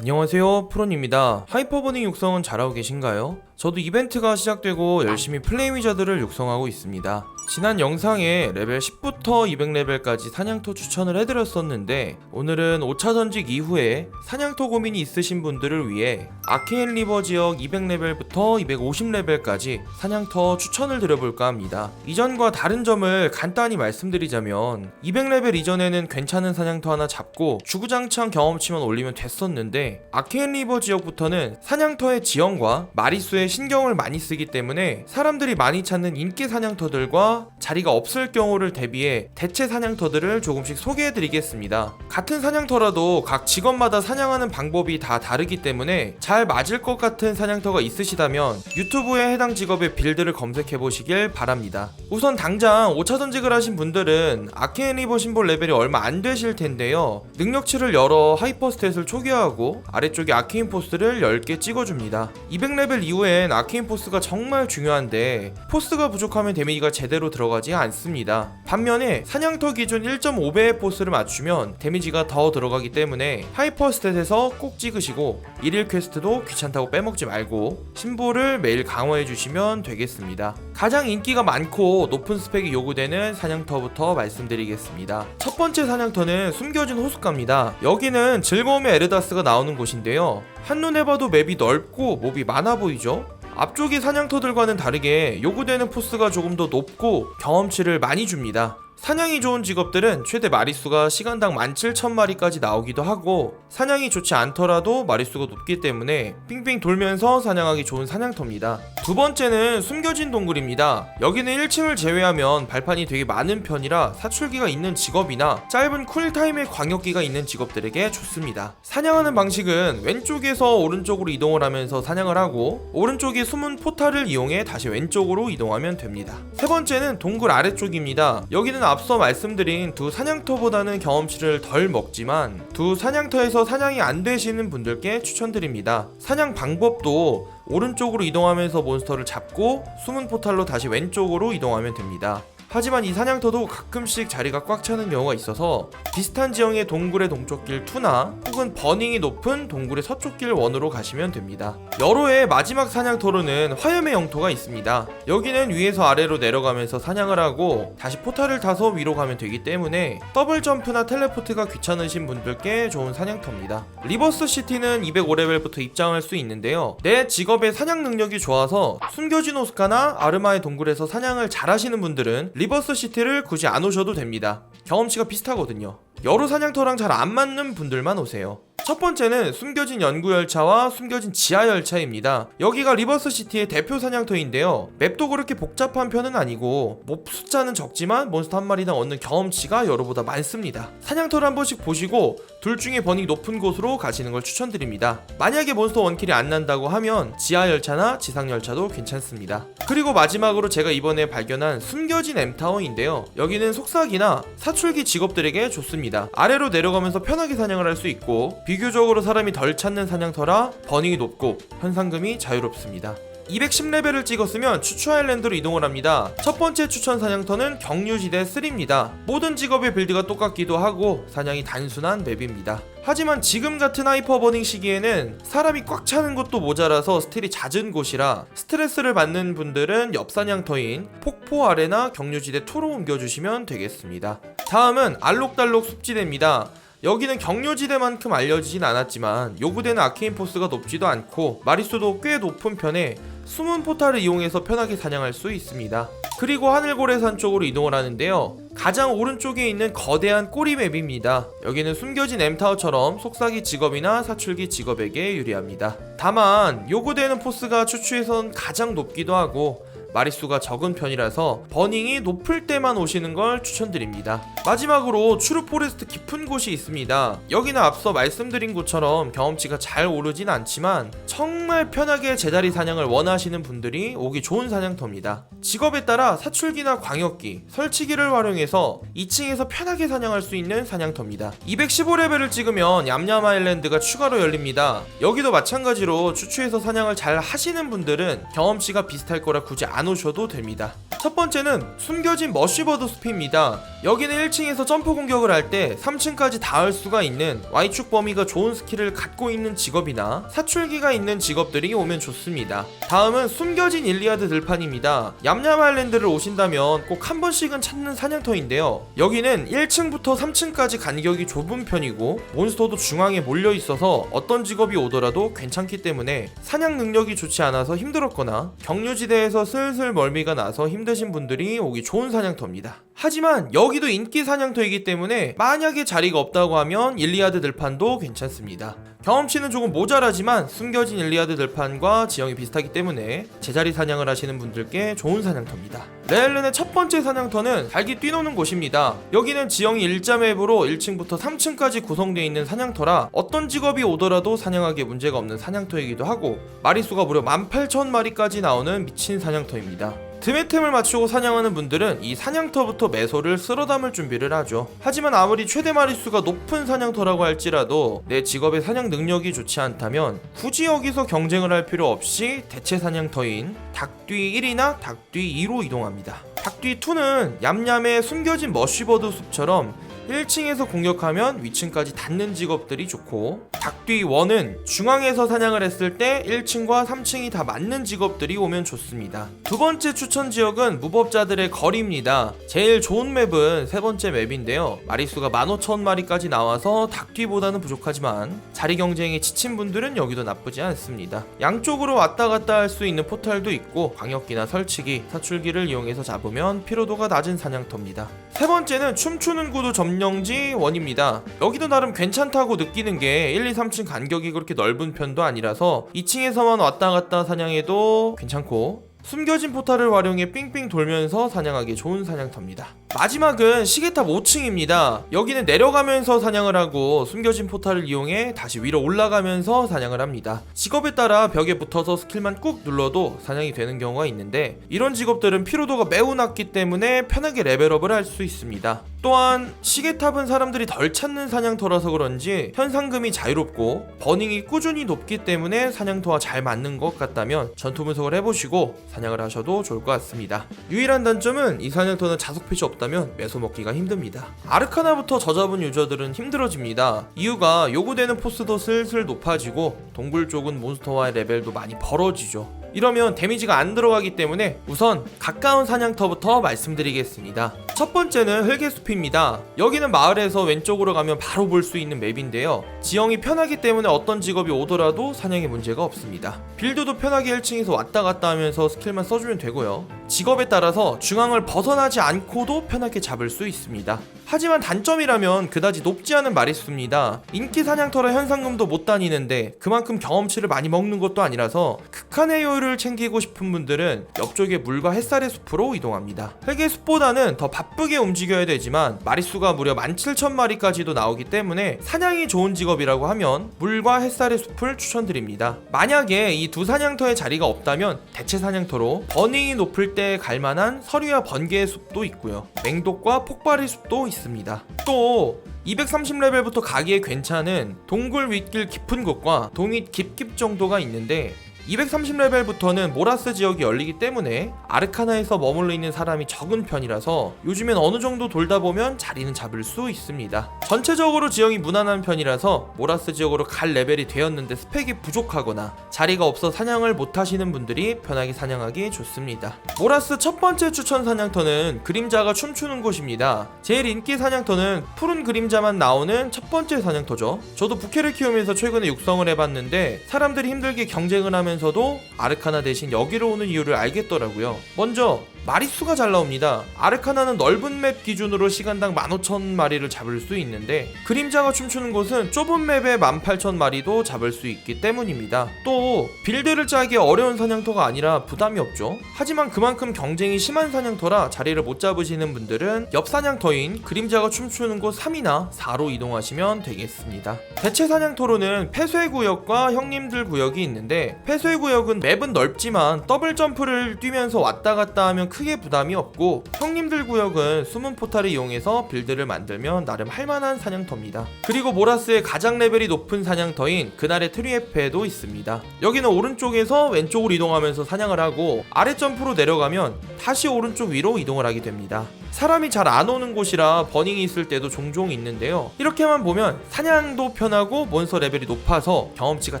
안녕하세요 프론입니다 하이퍼버닝 육성은 잘하고 계신가요? 저도 이벤트가 시작되고 열심히 플레이 위저들을 육성하고 있습니다 지난 영상에 레벨 10부터 200레벨까지 사냥터 추천을 해드렸었는데 오늘은 5차 전직 이후에 사냥터 고민이 있으신 분들을 위해 아케인 리버 지역 200레벨부터 250레벨까지 사냥터 추천을 드려볼까 합니다. 이전과 다른 점을 간단히 말씀드리자면 200레벨 이전에는 괜찮은 사냥터 하나 잡고 주구장창 경험치만 올리면 됐었는데 아케인 리버 지역부터는 사냥터의 지형과 마리수에 신경을 많이 쓰기 때문에 사람들이 많이 찾는 인기 사냥터들과 자리가 없을 경우를 대비해 대체 사냥터들을 조금씩 소개해 드리겠습니다. 같은 사냥터라도 각 직업마다 사냥하는 방법이 다 다르기 때문에 잘 맞을 것 같은 사냥터가 있으시다면 유튜브에 해당 직업의 빌드를 검색해 보시길 바랍니다. 우선 당장 5차 전직을 하신 분들은 아케인 리버 심볼 레벨이 얼마 안 되실 텐데요. 능력치를 열어 하이퍼 스탯을 초기화하고 아래쪽에 아케인 포스를 10개 찍어줍니다. 200레벨 이후엔 아케인 포스가 정말 중요한데 포스가 부족하면 데미지가 제대로 들어가지 않습니다. 반면에 사냥터 기준 1.5배의 포스를 맞추면 데미지가 더 들어가기 때문에 하이퍼 스탯에서 꼭 찍으시고 일일 퀘스트도 귀찮다고 빼먹지 말고 심볼을 매일 강화해 주시면 되겠습니다. 가장 인기가 많고 높은 스펙이 요구되는 사냥터부터 말씀드리겠습니다. 첫 번째 사냥터는 숨겨진 호숫가입니다. 여기는 즐거움의 에르다스가 나오는 곳인데요. 한눈에 봐도 맵이 넓고 몹이 많아 보이죠? 앞쪽의 사냥터들과는 다르게 요구되는 포스가 조금 더 높고 경험치를 많이 줍니다. 사냥이 좋은 직업들은 최대 마리수가 시간당 17,000마리까지 나오기도 하고 사냥이 좋지 않더라도 마리수가 높기 때문에 빙빙 돌면서 사냥하기 좋은 사냥터입니다. 두 번째는 숨겨진 동굴입니다. 여기는 1층을 제외하면 발판이 되게 많은 편이라 사출기가 있는 직업이나 짧은 쿨타임의 광역기가 있는 직업들에게 좋습니다. 사냥하는 방식은 왼쪽에서 오른쪽으로 이동을 하면서 사냥을 하고 오른쪽에 숨은 포탈을 이용해 다시 왼쪽으로 이동하면 됩니다. 세 번째는 동굴 아래쪽입니다. 여기는 앞서 말씀드린 두 사냥터보다는 경험치를 덜 먹지만 두 사냥터에서 사냥이 안 되시는 분들께 추천드립니다. 사냥 방법도 오른쪽으로 이동하면서 몬스터를 잡고 숨은 포탈로 다시 왼쪽으로 이동하면 됩니다. 하지만 이 사냥터도 가끔씩 자리가 꽉 차는 경우가 있어서 비슷한 지형의 동굴의 동쪽 길 2나 혹은 버닝이 높은 동굴의 서쪽 길 1으로 가시면 됩니다. 여로의 마지막 사냥터로는 화염의 영토가 있습니다. 여기는 위에서 아래로 내려가면서 사냥을 하고 다시 포탈을 타서 위로 가면 되기 때문에 더블 점프나 텔레포트가 귀찮으신 분들께 좋은 사냥터입니다. 리버스 시티는 205레벨부터 입장할 수 있는데요. 내 직업의 사냥 능력이 좋아서 숨겨진 오스카나 아르마의 동굴에서 사냥을 잘하시는 분들은 리버스 시티를 굳이 안 오셔도 됩니다. 경험치가 비슷하거든요. 여러 사냥터랑 잘 안 맞는 분들만 오세요. 첫 번째는 숨겨진 연구열차와 숨겨진 지하열차입니다. 여기가 리버스시티의 대표 사냥터인데요. 맵도 그렇게 복잡한 편은 아니고 몹 숫자는 적지만 몬스터 한 마리당 얻는 경험치가 여러보다 많습니다. 사냥터를 한 번씩 보시고 둘 중에 버닝 높은 곳으로 가시는 걸 추천드립니다. 만약에 몬스터 원킬이 안 난다고 하면 지하열차나 지상열차도 괜찮습니다. 그리고 마지막으로 제가 이번에 발견한 숨겨진 M타워인데요. 여기는 속삭이나 사출기 직업들에게 좋습니다. 아래로 내려가면서 편하게 사냥을 할 수 있고 비교적으로 사람이 덜 찾는 사냥터라 버닝이 높고 현상금이 자유롭습니다. 210레벨을 찍었으면 추추 아일랜드로 이동을 합니다. 첫 번째 추천 사냥터는 경유지대 3입니다. 모든 직업의 빌드가 똑같기도 하고 사냥이 단순한 맵입니다. 하지만 지금 같은 하이퍼버닝 시기에는 사람이 꽉 차는 곳도 모자라서 스틸이 잦은 곳이라 스트레스를 받는 분들은 옆 사냥터인 폭포 아래나 경유지대 2로 옮겨주시면 되겠습니다. 다음은 알록달록 숲지대입니다. 여기는 경료지대만큼 알려지진 않았지만 요구되는 아케인 포스가 높지도 않고 마리수도 꽤 높은 편에 숨은 포탈을 이용해서 편하게 사냥할 수 있습니다. 그리고 하늘고래산 쪽으로 이동을 하는데요. 가장 오른쪽에 있는 거대한 꼬리 맵입니다. 여기는 숨겨진 M타워처럼 속삭이 직업이나 사출기 직업에게 유리합니다. 다만 요구되는 포스가 추추에선 가장 높기도 하고 마리수가 적은 편이라서 버닝이 높을 때만 오시는 걸 추천드립니다. 마지막으로 추르 포레스트 깊은 곳이 있습니다. 여기는 앞서 말씀드린 것처럼 경험치가 잘 오르진 않지만 정말 편하게 제자리 사냥을 원하시는 분들이 오기 좋은 사냥터입니다. 직업에 따라 사출기나 광역기, 설치기를 활용해서 2층에서 편하게 사냥할 수 있는 사냥터입니다. 215레벨을 찍으면 얌얌 아일랜드가 추가로 열립니다. 여기도 마찬가지로 추추에서 사냥을 잘 하시는 분들은 경험치가 비슷할 거라 굳이 안 오셔도 됩니다. 첫 번째는 숨겨진 머쉬버드 숲입니다. 여기는 1층에서 점프 공격을 할 때 3층까지 닿을 수가 있는 Y축 범위가 좋은 스킬을 갖고 있는 직업이나 사출기가 있는 직업들이 오면 좋습니다. 다음은 숨겨진 일리아드 들판입니다. 얌얌 아일랜드를 오신다면 꼭 한 번씩은 찾는 사냥터인데요. 여기는 1층부터 3층까지 간격이 좁은 편이고 몬스터도 중앙에 몰려 있어서 어떤 직업이 오더라도 괜찮기 때문에 사냥 능력이 좋지 않아서 힘들었거나 경유지대에서 슬슬 멀미가 나서 힘드신 분들이 오기 좋은 사냥터입니다. 하지만 여기도 인기 사냥터이기 때문에 만약에 자리가 없다고 하면 일리아드 들판도 괜찮습니다. 경험치는 조금 모자라지만 숨겨진 일리아드 들판과 지형이 비슷하기 때문에 제자리 사냥을 하시는 분들께 좋은 사냥터입니다. 레일른의 첫 번째 사냥터는 달기 뛰노는 곳입니다. 여기는 지형이 일자 맵으로 1층부터 3층까지 구성되어 있는 사냥터라 어떤 직업이 오더라도 사냥하기에 문제가 없는 사냥터이기도 하고 마리수가 무려 18,000마리까지 나오는 미친 사냥터입니다. 드메템을 맞추고 사냥하는 분들은 이 사냥터부터 매소를 쓸어 담을 준비를 하죠. 하지만 아무리 최대 마리수가 높은 사냥터라고 할지라도 내 직업의 사냥 능력이 좋지 않다면 굳이 여기서 경쟁을 할 필요 없이 대체 사냥터인 닭뒤 1이나 닭뒤 2로 이동합니다. 닭뒤 2는 얌얌의 숨겨진 머쉬버드 숲처럼 1층에서 공격하면 위층까지 닿는 직업들이 좋고 닭뒤 1은 중앙에서 사냥을 했을 때 1층과 3층이 다 맞는 직업들이 오면 좋습니다. 두 번째 추천 지역은 무법자들의 거리입니다. 제일 좋은 맵은 세 번째 맵인데요. 마리수가 15,000마리까지 나와서 닭뒤보다는 부족하지만 자리 경쟁에 지친 분들은 여기도 나쁘지 않습니다. 양쪽으로 왔다 갔다 할 수 있는 포탈도 있고 광역기나 설치기, 사출기를 이용해서 잡으면 피로도가 낮은 사냥터입니다. 세 번째는 춤추는 구두 점령지 원입니다. 여기도 나름 괜찮다고 느끼는 게 1, 2, 3층 간격이 그렇게 넓은 편도 아니라서 2층에서만 왔다 갔다 사냥해도 괜찮고 숨겨진 포탈을 활용해 삥삥 돌면서 사냥하기 좋은 사냥터입니다. 마지막은 시계탑 5층입니다. 여기는 내려가면서 사냥을 하고 숨겨진 포탈을 이용해 다시 위로 올라가면서 사냥을 합니다. 직업에 따라 벽에 붙어서 스킬만 꾹 눌러도 사냥이 되는 경우가 있는데 이런 직업들은 피로도가 매우 낮기 때문에 편하게 레벨업을 할 수 있습니다. 또한 시계탑은 사람들이 덜 찾는 사냥터라서 그런지 현상금이 자유롭고 버닝이 꾸준히 높기 때문에 사냥터와 잘 맞는 것 같다면 전투 분석을 해보시고 사냥을 하셔도 좋을 것 같습니다. 유일한 단점은 이 사냥터는 자석 패치 없 다면 매소 먹기가 힘듭니다. 아르카나부터 저잡은 유저들은 힘들어집니다. 이유가 요구되는 포스도 슬슬 높아지고 동굴 쪽은 몬스터와의 레벨도 많이 벌어지죠. 이러면 데미지가 안 들어가기 때문에 우선 가까운 사냥터부터 말씀드리겠습니다. 첫 번째는 흙의숲입니다. 여기는 마을에서 왼쪽으로 가면 바로 볼 수 있는 맵인데요. 지형이 편하기 때문에 어떤 직업이 오더라도 사냥에 문제가 없습니다. 빌드도 편하게 1층에서 왔다 갔다 하면서 스킬만 써주면 되고요. 직업에 따라서 중앙을 벗어나지 않고도 편하게 잡을 수 있습니다. 하지만 단점이라면 그다지 높지 않은 마리수입니다. 인기 사냥터라 현상금도 못 다니는데 그만큼 경험치를 많이 먹는 것도 아니라서 극한의 효율을 챙기고 싶은 분들은 옆쪽의 물과 햇살의 숲으로 이동합니다. 흙의 숲보다는 더 바쁘게 움직여야 되지만 마리수가 무려 17,000마리까지도 나오기 때문에 사냥이 좋은 직업이라고 하면 물과 햇살의 숲을 추천드립니다. 만약에 이 두 사냥터의 자리가 없다면 대체 사냥터로 버닝이 높을 때 갈만한 서리와 번개의 숲도 있고요. 맹독과 폭발의 숲도 있습니다. 또 230레벨부터 가기에 괜찮은 동굴 윗길 깊은 곳과 동윗 깊깁 정도가 있는데 230레벨부터는 모라스 지역이 열리기 때문에 아르카나에서 머물러 있는 사람이 적은 편이라서 요즘엔 어느 정도 돌다 보면 자리는 잡을 수 있습니다. 전체적으로 지형이 무난한 편이라서 모라스 지역으로 갈 레벨이 되었는데 스펙이 부족하거나 자리가 없어 사냥을 못 하시는 분들이 편하게 사냥하기 좋습니다. 모라스 첫 번째 추천 사냥터는 그림자가 춤추는 곳입니다. 제일 인기 사냥터는 푸른 그림자만 나오는 첫 번째 사냥터죠. 저도 부캐를 키우면서 최근에 육성을 해봤는데 사람들이 힘들게 경쟁을 하면 서도 아르카나 대신 여기로 오는 이유를 알겠더라고요. 먼저 마리수가 잘 나옵니다. 아르카나는 넓은 맵 기준으로 시간당 15,000마리를 잡을 수 있는데 그림자가 춤추는 곳은 좁은 맵에 18,000마리도 잡을 수 있기 때문입니다. 또 빌드를 짜기 어려운 사냥터가 아니라 부담이 없죠. 하지만 그만큼 경쟁이 심한 사냥터라 자리를 못 잡으시는 분들은 옆 사냥터인 그림자가 춤추는 곳 3이나 4로 이동하시면 되겠습니다. 대체 사냥터로는 폐쇄 구역과 형님들 구역이 있는데 폐쇄 구역은 맵은 넓지만 더블 점프를 뛰면서 왔다 갔다 하면 크게 부담이 없고 형님들 구역은 숨은 포탈을 이용해서 빌드를 만들면 나름 할만한 사냥터입니다. 그리고 모라스의 가장 레벨이 높은 사냥터인 그날의 트리에페도 있습니다. 여기는 오른쪽에서 왼쪽으로 이동하면서 사냥을 하고 아래 점프로 내려가면 다시 오른쪽 위로 이동을 하게 됩니다. 사람이 잘 안 오는 곳이라 버닝이 있을 때도 종종 있는데요. 이렇게만 보면 사냥도 편하고 몬스터 레벨이 높아서 경험치가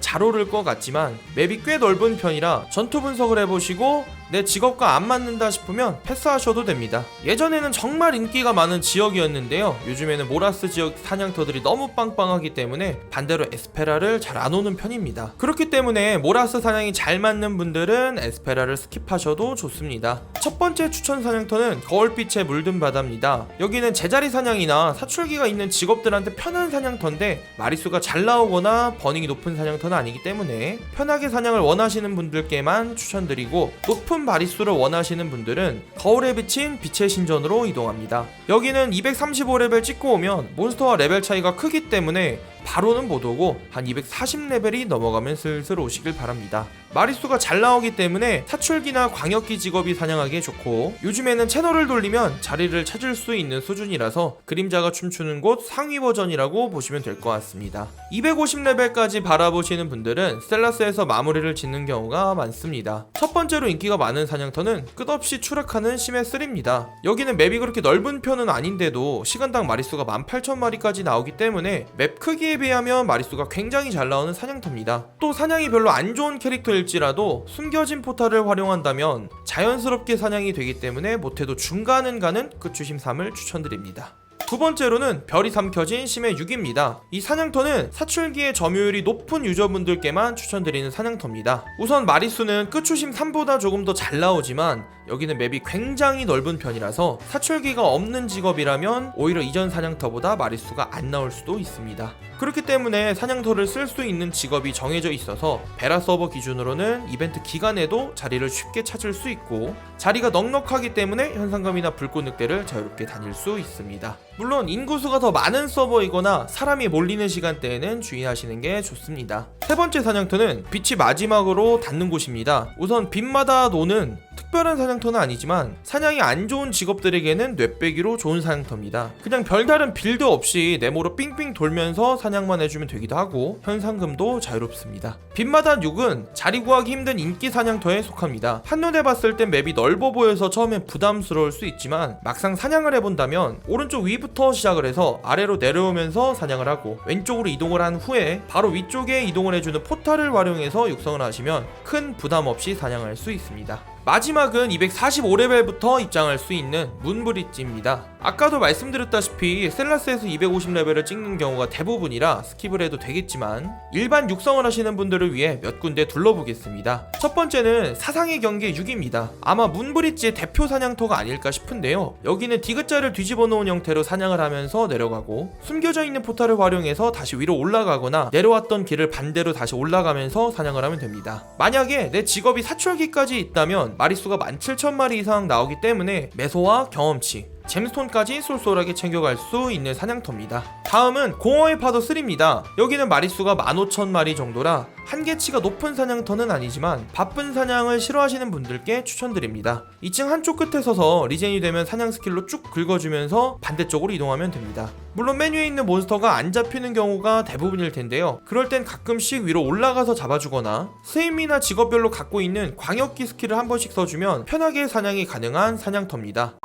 잘 오를 것 같지만 맵이 꽤 넓은 편이라 전투 분석을 해보시고 내 직업과 안 맞는다 싶으면 패스하셔도 됩니다. 예전에는 정말 인기가 많은 지역이었는데요. 요즘에는 모라스 지역 사냥터들이 너무 빵빵하기 때문에 반대로 에스페라를 잘 안 오는 편입니다. 그렇기 때문에 모라스 사냥이 잘 맞는 분들은 에스페라를 스킵하셔도 좋습니다. 첫 번째 추천 사냥터는 거울빛에 물든 바다입니다. 여기는 제자리 사냥이나 사출기가 있는 직업들한테 편한 사냥터인데 마리수가 잘 나오거나 버닝이 높은 사냥터는 아니기 때문에 편하게 사냥을 원하시는 분들께만 추천드리고 높은 마리수를 원하시는 분들은 거울에 비친 빛의 신전으로 이동합니다. 여기는 235레벨 찍고 오면 몬스터와 레벨 차이가 크기 때문에 바로는 못 오고 한 240레벨이 넘어가면 슬슬 오시길 바랍니다. 마리수가 잘 나오기 때문에 사출기나 광역기 직업이 사냥하기에 좋고 요즘에는 채널을 돌리면 자리를 찾을 수 있는 수준이라서 그림자가 춤추는 곳 상위 버전이라고 보시면 될 것 같습니다. 250레벨까지 바라보시는 분들은 스텔라스에서 마무리를 짓는 경우가 많습니다. 첫 번째로 인기가 많은 사냥터는 끝없이 추락하는 심해 3입니다. 여기는 맵이 그렇게 넓은 편은 아닌데도 시간당 마리수가 18,000마리까지 나오기 때문에 맵 크기에 비하면 마리수가 굉장히 잘 나오는 사냥터입니다. 또 사냥이 별로 안 좋은 캐릭터일지라도 숨겨진 포탈을 활용한다면 자연스럽게 사냥이 되기 때문에 못해도 중간은 가는 끝주심 3을 추천드립니다. 두 번째로는 별이 삼켜진 심해 6입니다. 이 사냥터는 사출기의 점유율이 높은 유저분들께만 추천드리는 사냥터입니다. 우선 마리수는 끝추심 3보다 조금 더 잘 나오지만 여기는 맵이 굉장히 넓은 편이라서 사출기가 없는 직업이라면 오히려 이전 사냥터보다 마리수가 안 나올 수도 있습니다. 그렇기 때문에 사냥터를 쓸 수 있는 직업이 정해져 있어서 베라 서버 기준으로는 이벤트 기간에도 자리를 쉽게 찾을 수 있고 자리가 넉넉하기 때문에 현상금이나 불꽃 늑대를 자유롭게 다닐 수 있습니다. 물론 인구수가 더 많은 서버이거나 사람이 몰리는 시간대에는 주의하시는 게 좋습니다. 세 번째 사냥터는 빛이 마지막으로 닿는 곳입니다. 우선 빛마다 노는 특별한 사냥터는 아니지만 사냥이 안 좋은 직업들에게는 뇌빼기로 좋은 사냥터입니다. 그냥 별다른 빌드 없이 네모로 삥삥 돌면서 사냥만 해주면 되기도 하고 현상금도 자유롭습니다. 빛마다 6은 자리 구하기 힘든 인기 사냥터에 속합니다. 한눈에 봤을 땐 맵이 넓어 보여서 처음엔 부담스러울 수 있지만 막상 사냥을 해본다면 오른쪽 위부터 시작을 해서 아래로 내려오면서 사냥을 하고 왼쪽으로 이동을 한 후에 바로 위쪽에 이동을 해주는 포탈을 활용해서 육성을 하시면 큰 부담 없이 사냥할 수 있습니다. 마지막은 245레벨부터 입장할 수 있는 문브릿지입니다. 아까도 말씀드렸다시피 셀라스에서 250레벨을 찍는 경우가 대부분이라 스킵을 해도 되겠지만 일반 육성을 하시는 분들을 위해 몇 군데 둘러보겠습니다. 첫 번째는 사상의 경계 6입니다. 아마 문브릿지의 대표 사냥터가 아닐까 싶은데요. 여기는 디귿자를 뒤집어 놓은 형태로 사냥을 하면서 내려가고 숨겨져 있는 포탈을 활용해서 다시 위로 올라가거나 내려왔던 길을 반대로 다시 올라가면서 사냥을 하면 됩니다. 만약에 내 직업이 사출기까지 있다면 마리수가 17,000마리 이상 나오기 때문에 매소와 경험치, 잼스톤까지 쏠쏠하게 챙겨갈 수 있는 사냥터입니다. 다음은 공허의 파도 3입니다. 여기는 마리수가 15,000마리 정도라 한계치가 높은 사냥터는 아니지만 바쁜 사냥을 싫어하시는 분들께 추천드립니다. 2층 한쪽 끝에 서서 리젠이 되면 사냥 스킬로 쭉 긁어주면서 반대쪽으로 이동하면 됩니다. 물론 메뉴에 있는 몬스터가 안 잡히는 경우가 대부분일 텐데요. 그럴 땐 가끔씩 위로 올라가서 잡아주거나 스임이나 직업별로 갖고 있는 광역기 스킬을 한 번씩 써주면 편하게 사냥이 가능한 사냥터입니다.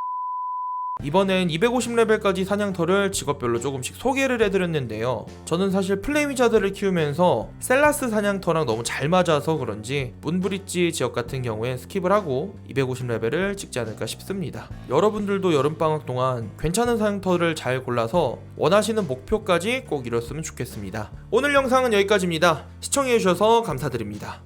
이번엔 250레벨까지 사냥터를 직업별로 조금씩 소개를 해드렸는데요. 저는 사실 플레이미자들을 키우면서 셀라스 사냥터랑 너무 잘 맞아서 그런지 문브릿지 지역 같은 경우엔 스킵을 하고 250레벨을 찍지 않을까 싶습니다. 여러분들도 여름방학 동안 괜찮은 사냥터를 잘 골라서 원하시는 목표까지 꼭 이뤘으면 좋겠습니다. 오늘 영상은 여기까지입니다. 시청해주셔서 감사드립니다.